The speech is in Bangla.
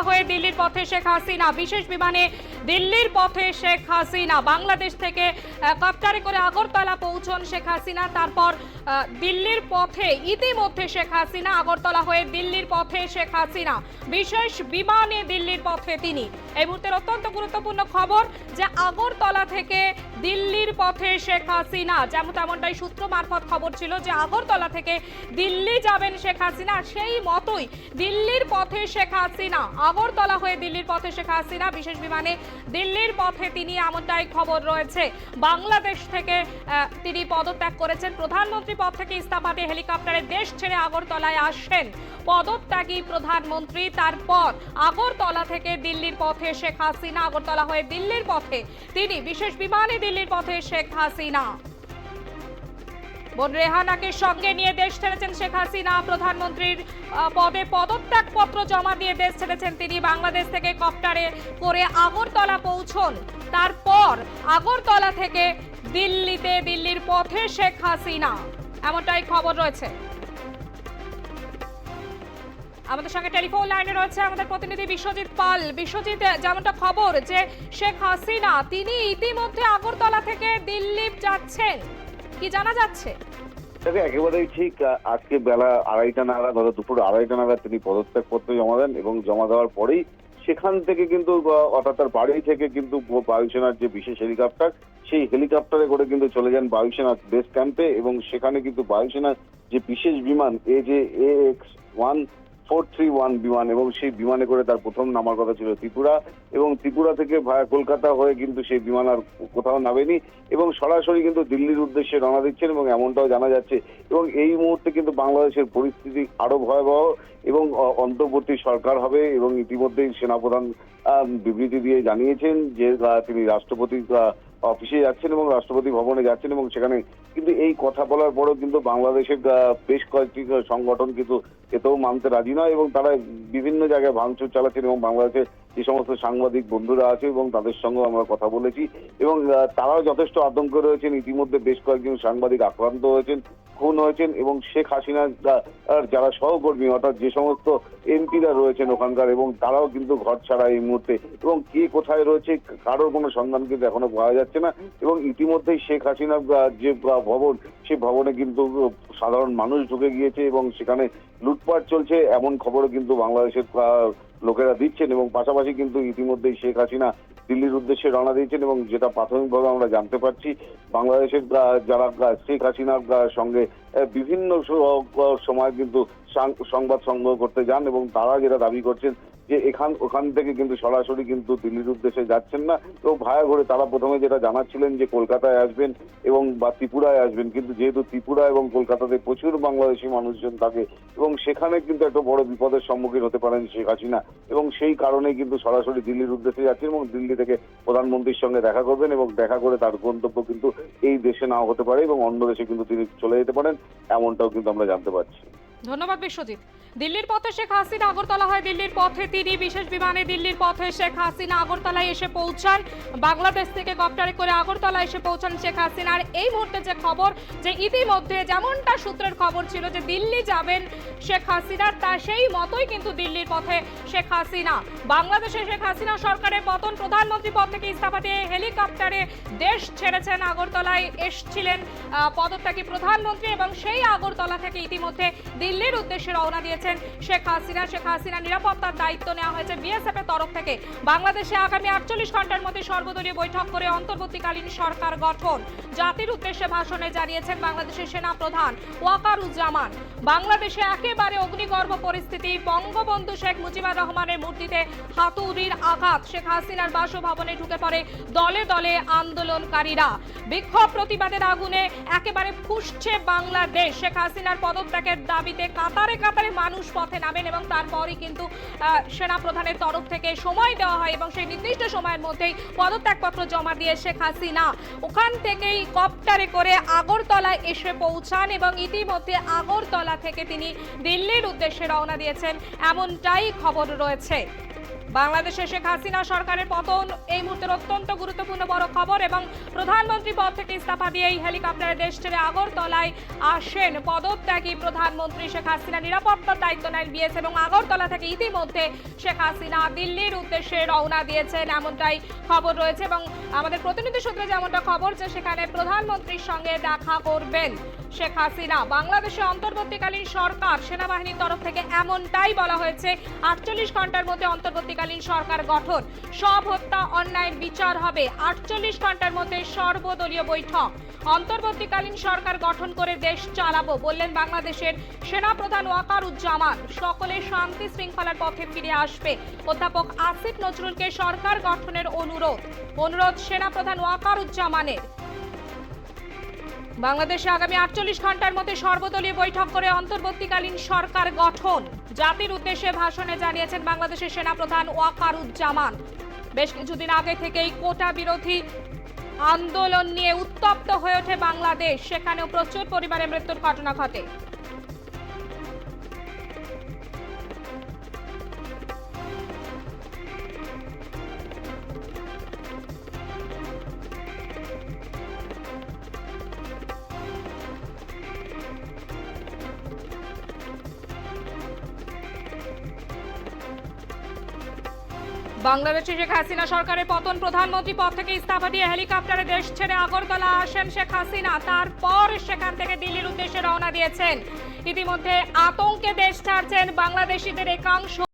আগরতলা হয়ে দিল্লির পথে শেখ হাসিনা। বিশেষ বিমানে দিল্লির পথে শেখ হাসিনা। বাংলাদেশ থেকে কপ্টারে করে আগরতলা পৌঁছন শেখ হাসিনা। তারপর দিল্লির পথে ইতিমধ্যে শেখ হাসিনা, আগরতলা হয়ে দিল্লির পথে শেখ হাসিনা। বিশেষ বিমানে দিল্লির পথে তিনি। এই মুহূর্তের অত্যন্ত গুরুত্বপূর্ণ খবর যে আগরতলা থেকে দিল্লির পথে শেখ হাসিনা। যেমন তেমনটাই সূত্র মারফত খবর ছিল যে আগরতলা থেকে দিল্লি যাবেন শেখ হাসিনা। সেই মতোই দিল্লির পথে শেখ হাসিনা। আগরতলা হয়ে দিল্লির পথে শেখ হাসিনা, বিশেষ বিমানে দিল্লির পথে তিনি এমনটাই খবর রয়েছে। বাংলাদেশ থেকে তিনি পদত্যাগ করেছেন। প্রধানমন্ত্রী পদ থেকে ইস্তফা দিয়ে হেলিকপ্টারে দেশ ছেড়ে আগরতলায় আসেন। পদত্যাগী প্রধানমন্ত্রী, তারপর আগরতলা থেকে দিল্লির পথে শেখ হাসিনা, আগরতলা হয়ে দিল্লির পথে তিনি, বিশেষ বিমানে দিল্লির পথে শেখ হাসিনা। বোন রেহানাকে সঙ্গে নিয়ে দেশ ছেড়েছেন শেখ হাসিনা। প্রধানমন্ত্রীর পদে পদত্যাগ পত্র জমা দিয়ে দেশ ছেড়েছেন তিনি। বাংলাদেশ থেকে কপ্টারে করে আগরতলা পৌঁছন। তারপর আগরতলা থেকে দিল্লিতে দিল্লির পথে শেখ হাসিনা। এমনটাই খবর রয়েছে। আমাদের সঙ্গে টেলিফোন লাইনে রয়েছে আমাদের প্রতিনিধি বিশ্বজিৎ পাল। বিশ্বজিৎ, যেমনটা খবর যে শেখ হাসিনা, তিনি ইতিমধ্যে আগরতলা থেকে দিল্লি যাচ্ছেন। কি জানা যাচ্ছে? দেখো, একেবারেই ঠিক আজকে বেলা আড়াইটা নাগাদ ধরো দুপুর আড়াইটা নাগাদ তিনি পদত্যাগ পত্র জমা দেন এবং জমা দেওয়ার পরেই সেখান থেকে কিন্তু অর্থাৎ তার বাড়ি থেকে কিন্তু বায়ুসেনার যে বিশেষ হেলিকপ্টার, সেই হেলিকপ্টারে করে কিন্তু চলে যান বায়ুসেনার বেস ক্যাম্পে এবং সেখানে কিন্তু বায়ুসেনার যে বিশেষ বিমান এ যে A X one four three one বিমান এবং সেই বিমানে করে তার প্রথম নামার কথা ছিল ত্রিপুরা এবং ত্রিপুরা থেকে ভায়া কলকাতা হয়ে কিন্তু সেই বিমান আর কোথাও নামেনি এবং সরাসরি কিন্তু দিল্লির উদ্দেশ্যে রওনা দিচ্ছেন এবং এমনটাও জানা যাচ্ছে এবং এই মুহূর্তে কিন্তু বাংলাদেশের পরিস্থিতি আরও ভয়াবহ এবং অন্তর্বর্তী সরকার হবে এবং ইতিমধ্যেই সেনাপ্রধান বিবৃতি দিয়ে জানিয়েছেন যে তিনি রাষ্ট্রপতি অফিসে যাচ্ছেন এবং রাষ্ট্রপতি ভবনে যাচ্ছেন এবং সেখানে কিন্তু এই কথা বলার পরেও কিন্তু বাংলাদেশের বেশ কয়েকটি সংগঠন কিন্তু এতেও মানতে রাজি নয় এবং তারা বিভিন্ন জায়গায় ভাঙচুর চালাচ্ছেন এবং বাংলাদেশের যে সমস্ত সাংবাদিক বন্ধুরা আছে এবং তাদের সঙ্গে আমরা কথা বলেছি এবং তারাও যথেষ্ট আতঙ্কে রয়েছেন। ইতিমধ্যে বেশ কয়েকজন সাংবাদিক আক্রান্ত হয়েছেন। খুন হয়েছেন এবং শেখ আর যারা সহকর্মী, অর্থাৎ যে সমস্ত এমপিরা রয়েছেন ওখানকার এবং তারাও কিন্তু ঘর ছাড়া এই মুহূর্তে। এবং কে কোথায় রয়েছে কারোর কোনো সন্ধান কিন্তু এখনও পাওয়া যাচ্ছে না। এবং ইতিমধ্যেই শেখ হাসিনার যে ভবন, সে ভবনে কিন্তু সাধারণ মানুষ ঢুকে গিয়েছে এবং সেখানে লুটপাট চলছে। এমন খবরও কিন্তু বাংলাদেশের লোকেরা দিচ্ছেন এবং পাশাপাশি কিন্তু ইতিমধ্যেই শেখ হাসিনা দিল্লির উদ্দেশ্যে রওনা দিয়েছেন এবং যেটা প্রাথমিকভাবে আমরা জানতে পারছি, বাংলাদেশের যারা শেখ হাসিনার সঙ্গে বিভিন্ন সময় কিন্তু সংবাদ সংগ্রহ করতে যান এবং তারা যেটা দাবি করছেন যে এখান ওখান থেকে কিন্তু সরাসরি কিন্তু দিল্লির উদ্দেশ্যে যাচ্ছেন না। তো ভায়া ঘুরে তারা প্রথমে যেটা জানাচ্ছিলেন যে কলকাতায় আসবেন এবং বা ত্রিপুরায় আসবেন, কিন্তু যেহেতু ত্রিপুরা এবং কলকাতাতে প্রচুর বাংলাদেশি মানুষজন থাকে এবং সেখানে কিন্তু একটা বড় বিপদের সম্মুখীন হতে পারেন শেখ হাসিনা এবং সেই কারণেই কিন্তু সরাসরি দিল্লির উদ্দেশ্যে যাচ্ছেন এবং দিল্লি থেকে প্রধানমন্ত্রীর সঙ্গে দেখা করবেন এবং দেখা করে তার গন্তব্য কিন্তু এই দেশে নাও হতে পারে এবং অন্য দেশে কিন্তু তিনি চলে যেতে পারেন, এমনটাও কিন্তু আমরা জানতে পারছি। ধন্যবাদ বিশ্বজিৎ। দিল্লির পথে শেখ হাসিনা আগরতলা হয় দিল্লির পথে তিনি, বিশেষ বিমানে দিল্লির পথে শেখ হাসিনা আগরতলায় এসে পৌঁছান। বাংলাদেশ থেকে কপ্টারে করে আগরতলা এসে পৌঁছান শেখ হাসিনা। আর এই মুহূর্তে যে খবর, যে ইতিমধ্যে যেমনটা সূত্রের খবর ছিল যে দিল্লি যাবেন শেখ হাসিনার তা সেই মতোই কিন্তু দিল্লির পথে শেখ হাসিনা। বাংলাদেশে শেখ হাসিনা সরকারের পতন প্রধানমন্ত্রী পদ থেকে ইস্তফা দিয়ে হেলিকপ্টারে দেশ ছেড়েছেন। আগরতলায় এসছিলেন পদত্যাগী প্রধানমন্ত্রী এবং সেই আগরতলা থেকে ইতিমধ্যে দিল্লির উদ্দেশ্যে রওনা দিয়েছেন। শেখ হাসিনা। শেখ হাসিনা নিরাপত্তার দায়িত্ব নেওয়া হয়েছে বিএসএফ এর তরফ থেকে। বাংলাদেশে আগামী আটচল্লিশ ঘণ্টার মধ্যে সর্বদলীয় বৈঠক করে অন্তর্বর্তীকালীন সরকার গঠন। জাতির উদ্দেশ্যে ভাষণে জানিয়েছেন বাংলাদেশের সেনা প্রধান ওয়াকারুজ্জামান। বাংলাদেশে একেবারে অগ্নিগর্ভ পরিস্থিতি, বঙ্গবন্ধু শেখ মুজিবুর রহমানের মূর্তিতে হাতুড়ির আঘাত, শেখ হাসিনার বাসভবনে ঢুকে পড়ে দলে দলে আন্দোলনকারীরা। বিক্ষোভ প্রতিবাদের আগুনে একেবারে ফুসছে বাংলাদেশ। শেখ হাসিনার পদত্যাগের দাবিতে কাতারে কাতারে মানুষ পথে নামেন এবং তারপরই কিন্তু সেনা প্রধানের তরফ থেকে সময় দেওয়া হয় এবং সেই নির্দিষ্ট সময়ের মধ্যেই পদত্যাগপত্র জমা দিয়ে শেখ হাসিনা ওখান থেকেই কপ্টারে করে আগরতলায় এসে পৌঁছান এবং ইতিমধ্যে আগরতলা থেকে তিনি দিল্লির উদ্দেশ্যে রওনা দিয়েছেন। এমনটাই খবর রয়েছে। বাংলাদেশে শেখ হাসিনা সরকারের পতন, এই মুহূর্তের অত্যন্ত গুরুত্বপূর্ণ বড় খবর এবং প্রধানমন্ত্রী পদ থেকে ইস্তফা দিয়ে এই হেলিকপ্টারে দেশ ছেড়ে আগরতলায় আসেন। পদত্যাগী প্রধানমন্ত্রী শেখ হাসিনা নিরাপত্তার দায়িত্ব নেন বিএস এবং আগরতলা থেকে ইতিমধ্যে শেখ হাসিনা দিল্লির উদ্দেশ্যে রওনা দিয়েছেন, এমনটাই খবর রয়েছে এবং আমাদের প্রতিনিধি সূত্রে যেমনটা খবর যে সেখানে প্রধানমন্ত্রীর সঙ্গে দেখা করবেন শেখ হাসিনা। বাংলাদেশে অন্তর্বর্তীকালীন সরকার, সেনাবাহিনীর তরফ থেকে এমনটাই বলা হয়েছে, আটচল্লিশ ঘণ্টার মধ্যে অন্তর্বর্তীকালীন সরকার গঠন। সব হত্যা অন্যায়ের বিচার হবে। আটচল্লিশ ঘণ্টার মধ্যে সর্বদলীয় বৈঠক। অন্তর্বর্তীকালীন সরকার গঠন করে দেশ চালাবো, বললেন বাংলাদেশের সেনাপ্রধান ওয়াকারুজ্জামান। সকলে শান্তি শৃঙ্খলার পথে ফিরে আসবে। অধ্যাপক আসিফ নজরুলকে সরকার গঠনের অনুরোধ। অনুরোধ সেনাপ্রধান ওয়াকারুজ্জামানের। বাংলাদেশে আগামী আটচল্লিশ ঘণ্টার মধ্যে সর্বদলীয় বৈঠক করে অন্তর্বর্তীকালীন সরকার গঠন। জাতির উদ্দেশ্যে ভাষণে জানিয়েছেন বাংলাদেশের সেনাপ্রধান ওয়াকারুজ্জামান। বেশ কিছুদিন আগে থেকেই কোটা বিরোধী আন্দোলন নিয়ে উত্তপ্ত হয়ে ওঠে বাংলাদেশ। সেখানেও প্রচুর পরিমাণে মৃত্যুর ঘটনা ঘটে। বাংলাদেশে শেখ হাসিনা সরকারের পতন, প্রধানমন্ত্রী পদ থেকে ইস্তফা দিয়ে হেলিকপ্টারে দেশ ছেড়ে আগরতলা আসেন শেখ হাসিনা। তারপর সেখান থেকে দিল্লির উদ্দেশ্যে রওনা দিয়েছেন। ইতিমধ্যে আতঙ্কে দেশ ছাড়ছেন বাংলাদেশিদের একাংশ।